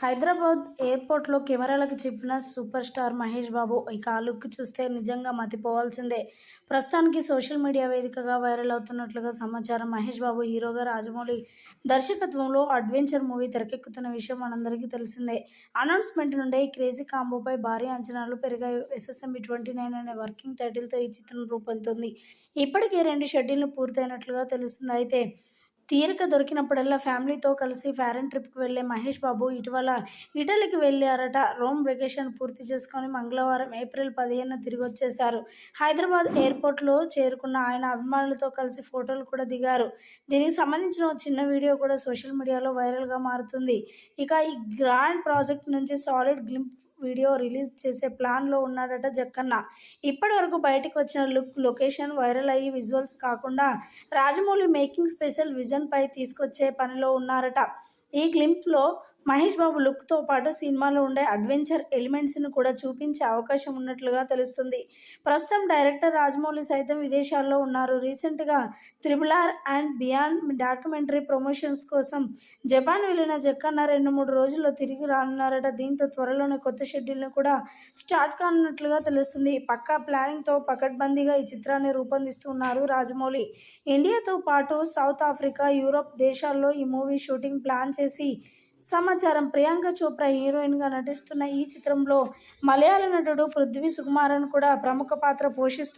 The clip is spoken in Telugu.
హైదరాబాద్ ఎయిర్పోర్ట్లో కెమెరాలకు చెప్పిన సూపర్ స్టార్ మహేష్ బాబు ఇక ఆ లుక్ చూస్తే నిజంగా మతిపోవాల్సిందే. ప్రస్తుతానికి సోషల్ మీడియా వేదికగా వైరల్ అవుతున్నట్లుగా సమాచారం మహేష్ బాబు హీరోగా రాజమౌళి దర్శకత్వంలో అడ్వెంచర్ మూవీ తెరకెక్కుతున్న విషయం మనందరికీ తెలిసిందే. అనౌన్స్మెంట్ నుండే ఈ క్రేజీ కాంబోపై భారీ అంచనాలు పెరిగాయి. ఎస్ఎస్ఎంబి ట్వంటీ నైన్ అనే వర్కింగ్ టైటిల్తో ఈ చిత్రం రూపొందుతుంది. ఇప్పటికే రెండు షెడ్యూల్లు పూర్తయినట్లుగా తెలుస్తుంది. అయితే తీరిక దొరికినప్పుడల్లా ఫ్యామిలీతో కలిసి ఫారెన్ ట్రిప్కి వెళ్ళే మహేష్ బాబు ఇటీవల ఇటలీకి వెళ్ళారట. రోమ్ వెకేషన్ పూర్తి చేసుకొని మంగళవారం ఏప్రిల్ పదిహేను తిరిగి వచ్చేశారు హైదరాబాద్ ఎయిర్పోర్ట్లో చేరుకున్న ఆయన అభిమానులతో కలిసి ఫోటోలు కూడా దిగారు. దీనికి సంబంధించిన చిన్న వీడియో కూడా సోషల్ మీడియాలో వైరల్గా మారుతుంది. ఇక ఈ గ్రాండ్ ప్రాజెక్ట్ నుంచి సాలిడ్ గ్లింప్ వీడియో రిలీజ్ చేసే ప్లాన్లో ఉన్నాడట జక్కన్న. ఇప్పటి వరకు బయటకు వచ్చిన లుక్ లొకేషన్ వైరల్ అయ్యి విజువల్స్ కాకుండా రాజమౌళి మేకింగ్ స్పెషల్ విజన్పై తీసుకొచ్చే పనిలో ఉన్నారట. ఈ క్లింప్లో మహేష్ బాబు లుక్తో పాటు సినిమాలో ఉండే అడ్వెంచర్ ఎలిమెంట్స్ను కూడా చూపించే అవకాశం ఉన్నట్లుగా తెలుస్తుంది. ప్రస్తుతం డైరెక్టర్ రాజమౌళి సైతం విదేశాల్లో ఉన్నారు. రీసెంట్గా triple R and beyond documentary promotions కోసం జపాన్ వెళ్ళిన జక్కన్న రెండు మూడు రోజుల్లో తిరిగి రానున్నారట. దీంతో త్వరలోనే కొత్త షెడ్యూల్ని కూడా స్టార్ట్ కానున్నట్లుగా తెలుస్తుంది. పక్కా ప్లానింగ్తో పకడ్బందీగా ఈ చిత్రాన్ని రూపొందిస్తున్నారు రాజమౌళి. ఇండియాతో పాటు సౌత్ ఆఫ్రికా యూరోప్ దేశాల్లో ఈ మూవీ షూటింగ్ ప్లాన్ చేసి సమాచారం ప్రియాంక చోప్రా హీరోయిన్గా నటిస్తున్న ఈ చిత్రంలో మలయాళ నటుడు పృథ్వీ సుకుమారన్ కూడా ప్రముఖ పాత్ర పోషిస్తూ